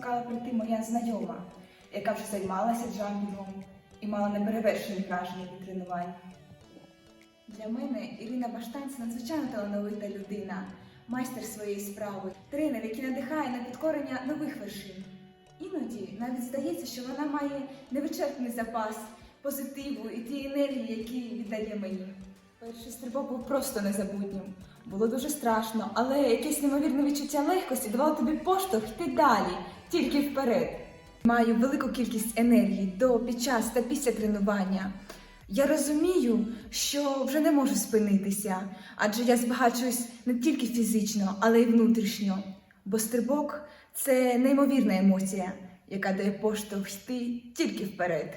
закликала прийти моя знайома, яка вже займалася джамінгом і мала неперевершені враження від тренувань. Для мене Ірина Баштанць надзвичайно талановита людина, майстер своєї справи, тренер, який надихає на підкорення нових вершин. Іноді навіть здається, що вона має невичерпний запас позитиву і тієї енергії, які віддає мені. Перший стрибок був просто незабутнім. Було дуже страшно, але якесь неймовірне відчуття легкості давало тобі поштовх йти далі, тільки вперед. Маю велику кількість енергії до, під час та після тренування. Я розумію, що вже не можу спинитися, адже я збагачуюсь не тільки фізично, але й внутрішньо. Бо стрибок це неймовірна емоція, яка дає поштовх йти тільки вперед.